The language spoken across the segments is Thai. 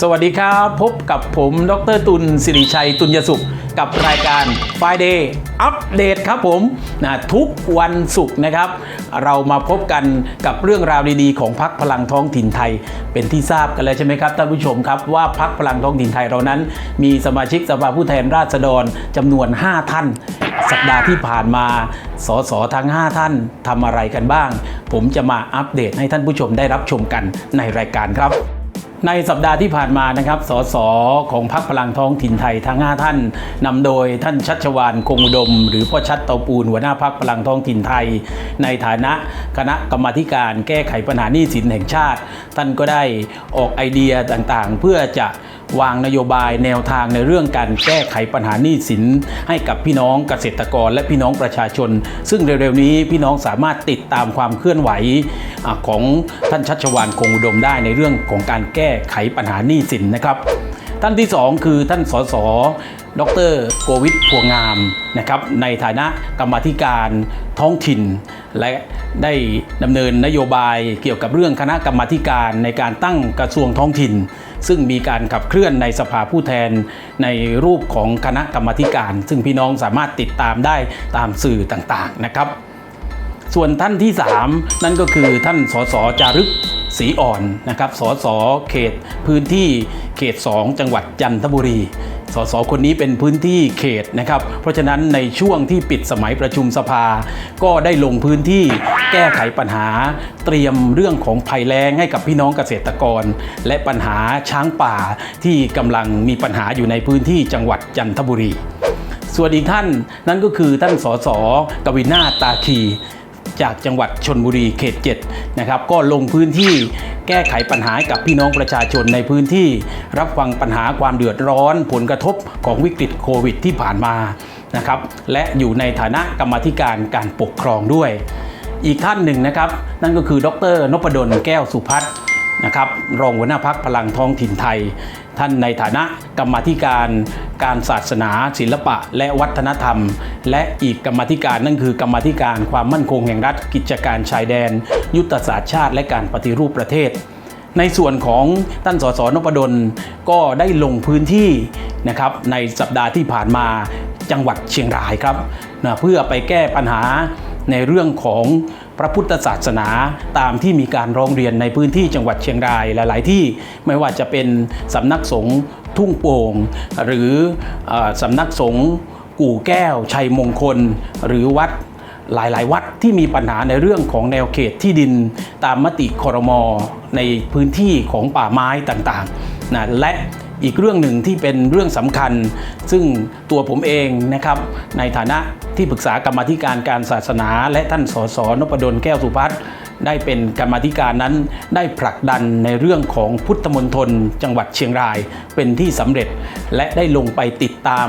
สวัสดีครับ พบกับผมดรตุลสิริชัย ตุลยสุข กับรายการ Friday อัปเดตครับผมนะทุกวันศุกร์นะครับ เรามาพบกันกับเรื่องราวดีๆ ของพักพลังท้องถิ่นไทย เป็นที่ทราบกันแล้วใช่ไหมครับท่านผู้ชมครับว่าพักพลังท้องถิ่นไทยเรานั้น มีสมาชิกสภาผู้แทนราษฎรจำนวน 5 ท่าน สัปดาห์ที่ผ่านมาสสทั้ง 5 ท่านทำอะไรกันบ้าง ผมจะมาอัปเดตให้ท่านผู้ชมได้รับชมกันในรายการครับ ในสัปดาห์ที่ผ่านมานะครับ สสของพรรคพลังท้องถิ่นไทยทั้ง 5 ท่านนำโดยท่านชัชวานคงอุดม หรือพ่อชัดเตาปูนหัวหน้าพรรคพลังท้องถิ่นไทย ในฐานะคณะกรรมาการแก้ไขปัญหาหนี้สินแห่งชาติ ท่านก็ได้ออกไอเดียต่างๆ เพื่อจะ วางนโยบายแนวทางในเรื่องการแก้ไขปัญหาหนี้สิน ให้กับพี่น้องเกษตรกรและพี่น้องประชาชน ซึ่งเร็วๆนี้พี่น้องสามารถติดตามความเคลื่อนไหวของท่านชัชวานคงอุดมได้ในเรื่องของการแก้ไขปัญหาหนี้สินนะครับ ท่านที่ 2 คือท่านสสดรโกวิทพวงงามนะครับในฐานะกรรมธิการท้องถิ่น และได้ดำเนินนโยบายเกี่ยวกับเรื่องคณะกรรมธิการในการตั้งกระทรวงท้องถิ่น ซึ่งมีการขับเคลื่อนในสภาผู้แทนในรูปของคณะกรรมการ ซึ่งพี่น้องสามารถติดตามได้ตามสื่อต่างๆนะครับ ส่วนท่านที่ 3 นั่นก็คือท่านสสจารึกศรีอ่อนนะครับ สสเขตพื้นที่เขต 2 จังหวัดจันทบุรีสสคนนี้เป็นพื้นที่เขตนะครับ เพราะฉะนั้นในช่วงที่ปิดสมัยประชุมสภา ก็ได้ลงพื้นที่ แก้ไขปัญหา เตรียมเรื่องของภัยแล้งให้กับพี่น้องเกษตรกร และปัญหาช้างป่าที่กำลังมีปัญหาอยู่ในพื้นที่จังหวัดจันทบุรี ส่วนอีกท่านนั่นก็คือท่านสสกวินาตาคีจากจังหวัดชนบุรีเขต7นะครับก็ลงพื้นที่แก้ไขปัญหากับพี่น้องประชาชนในพื้นที่ รับฟังปัญหาความเดือดร้อน ผลกระทบของวิกฤตโควิดที่ผ่านมานะครับและอยู่ในฐานะกรรมธิการการปกครองด้วย อีกท่านหนึ่งนะครับ นั่นก็คือดรนพดลแก้วสุพัฒน์นะครับรองหัวหน้าพักพลังท้องถิ่นไทย ท่านในฐานะกรรมธิการการศาสนา ศิลปะ และวัฒนธรรม และอีกกรรมธิการนั่นคือกรรมธิการความมั่นคงแห่งรัฐกิจการชายแดน ยุทธศาสตร์ชาติและการปฏิรูปประเทศ ในส่วนของท่านสสนพดลก็ได้ลงพื้นที่นะครับในสัปดาห์ที่ผ่านมาจังหวัดเชียงรายครับนะเพื่อไปแก้ปัญหา ในเรื่องของพระพุทธศาสนาตามที่มีการร้องเรียนในพื้นที่จังหวัดเชียงรายหลาย ๆ ที่ไม่ว่าจะเป็นสำนักสงฆ์ทุ่งโป่ง หรือสำนักสงฆ์กู่แก้ว ชัยมงคล หรือวัดหลาย ๆ วัดที่มีปัญหาในเรื่องของแนวเขตที่ดินตามมติคอรมอในพื้นที่ของป่าไม้ต่าง ๆ นะ และ อีกเรื่องหนึ่งที่เป็นเรื่องสำคัญ ซึ่งตัวผมเองนะครับในฐานะที่ปรึกษากรรมธิการการศาสนา และท่านสสนพดลแก้วสุพัฒน์ได้เป็นกรรมธิการนั้นได้ผลักดันในเรื่องของพุทธมณฑลจังหวัดเชียงรายเป็นที่สำเร็จ และได้ลงไปติดตาม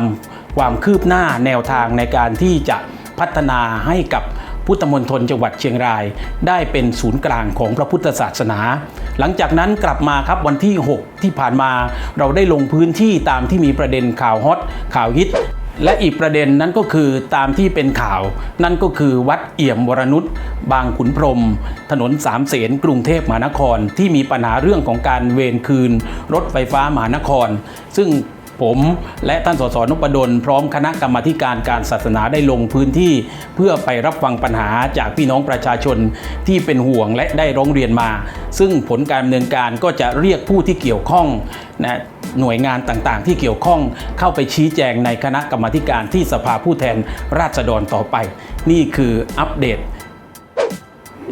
ความคืบหน้าแนวทางในการที่จะพัฒนาให้กับ พุทธมณฑลจังหวัดเชียงราย ได้เป็นศูนย์กลางของพระพุทธศาสนา หลังจากนั้นกลับมาครับวันที่ 6 ที่ผ่านมา เราได้ลงพื้นที่ตามที่มีประเด็นข่าวฮอตข่าวฮิตและอีกประเด็นนั้นก็คือตามที่เป็นข่าว นั่นก็คือวัดเอี่ยมวรนุชบางขุนพรหมถนนสามเสนกรุงเทพมหานครที่มีปัญหาเรื่องของการเวรคืน รถไฟฟ้ามหานคร ซึ่ง ผม และท่านสสนพดลพร้อมคณะกรรมาการการศาสนาได้ลงพื้นที่เพื่อไปรับฟังปัญหาจากพี่น้องประชาชนที่เป็นห่วงและได้ร้องเรียนมา ซึ่งผลการดำเนินการก็จะเรียกผู้ที่เกี่ยวข้องนะหน่วยงานต่างๆ ที่เกี่ยวข้องเข้าไปชี้แจงในคณะกรรมาการที่สภาผู้แทนราษฎรต่อไป นี่คืออัปเดต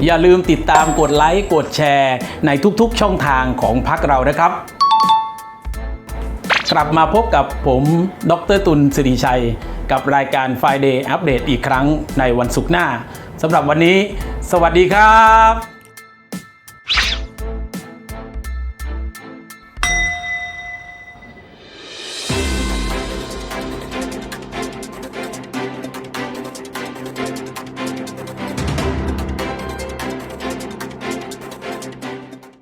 อย่าลืมติดตามกดไลค์ กดแชร์ ในทุกๆช่องทางของพักเรานะครับ กลับมาพบกับผมดรตุลสิริชัย กับรายการ Friday Update อีกครั้งในวันศุกร์หน้าสำหรับวันนี้ สวัสดีครับ